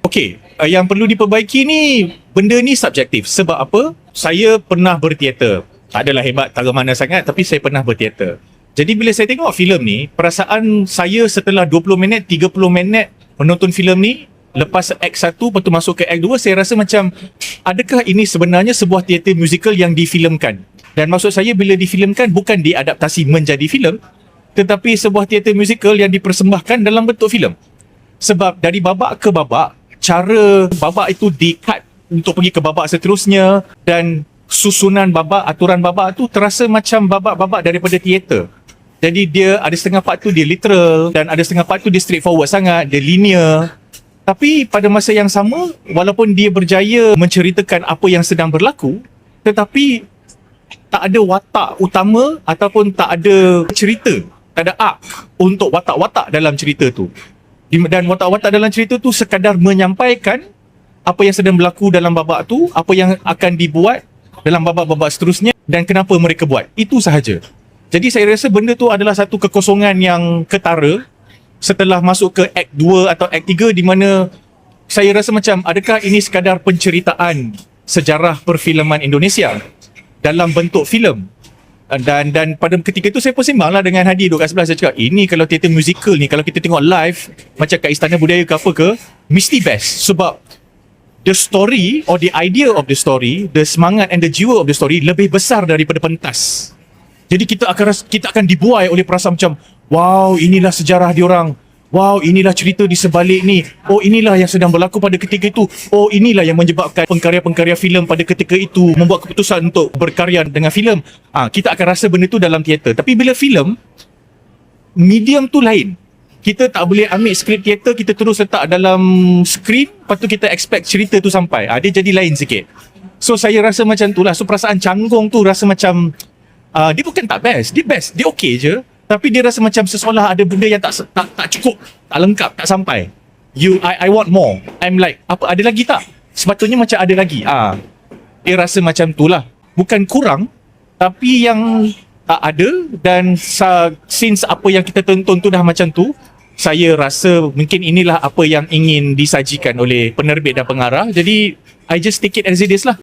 Okey, uh, yang perlu diperbaiki ni benda ni subjektif. Sebab apa? Saya pernah berteater. Tak adalah hebat tak mana sangat tapi saya pernah berteater. Jadi bila saya tengok filem ni, perasaan saya setelah 20 minit, 30 minit menonton filem ni, lepas act 1 lepas tu masuk ke act 2, saya rasa macam adakah ini sebenarnya sebuah teater musical yang difilmkan? Dan maksud saya bila difilmkan bukan diadaptasi menjadi filem, tetapi sebuah teater musical yang dipersembahkan dalam bentuk filem. Sebab dari babak ke babak, cara babak itu di-cut untuk pergi ke babak seterusnya dan susunan babak, aturan babak tu terasa macam babak-babak daripada teater. Jadi dia ada setengah part tu dia literal dan ada setengah part tu dia straightforward sangat, dia linear. Tapi pada masa yang sama, walaupun dia berjaya menceritakan apa yang sedang berlaku, tetapi tak ada watak utama ataupun tak ada cerita, tak ada arc untuk watak-watak dalam cerita tu. Dan watak-watak dalam cerita tu sekadar menyampaikan apa yang sedang berlaku dalam babak tu, apa yang akan dibuat dalam babak-babak seterusnya dan kenapa mereka buat. Itu sahaja. Jadi saya rasa benda tu adalah satu kekosongan yang ketara setelah masuk ke act 2 atau act 3 di mana saya rasa macam adakah ini sekadar penceritaan sejarah perfilman Indonesia dalam bentuk filem dan dan pada ketika itu saya pun sembang lah dengan Hadi duduk kat sebelah. Saya cakap ini kalau teater musical ni kalau kita tengok live macam kat Istana Budaya ke apa ke mesti best. Sebab the story or the idea of the story the semangat and the jiwa of the story lebih besar daripada pentas. Jadi kita akan kita akan dibuai oleh perasaan macam wow inilah sejarah diorang Wow, inilah cerita di sebalik ni. Oh, inilah yang sedang berlaku pada ketika itu. Oh, inilah yang menyebabkan pengkarya-pengkarya filem pada ketika itu membuat keputusan untuk berkarya dengan filem. Ah, kita akan rasa benda tu dalam teater. Tapi bila filem, medium tu lain. Kita tak boleh ambil skrip teater, kita terus letak dalam skrin, lepas tu kita expect cerita tu sampai. Ah, dia jadi lain sikit. So, saya rasa macam tu lah. So, perasaan canggung tu rasa macam, uh, dia bukan tak best. Dia best. Dia okay je. Tapi dia rasa macam seolah ada benda yang tak tak, tak cukup, tak lengkap, tak sampai. You, I, I want more. I'm like, apa ada lagi tak? Sepatutnya macam ada lagi. Ah, dia rasa macam tu lah. Bukan kurang, tapi yang tak ada dan since apa yang kita tonton tu dah macam tu, saya rasa mungkin inilah apa yang ingin disajikan oleh penerbit dan pengarah. Jadi, I just take it as it is lah.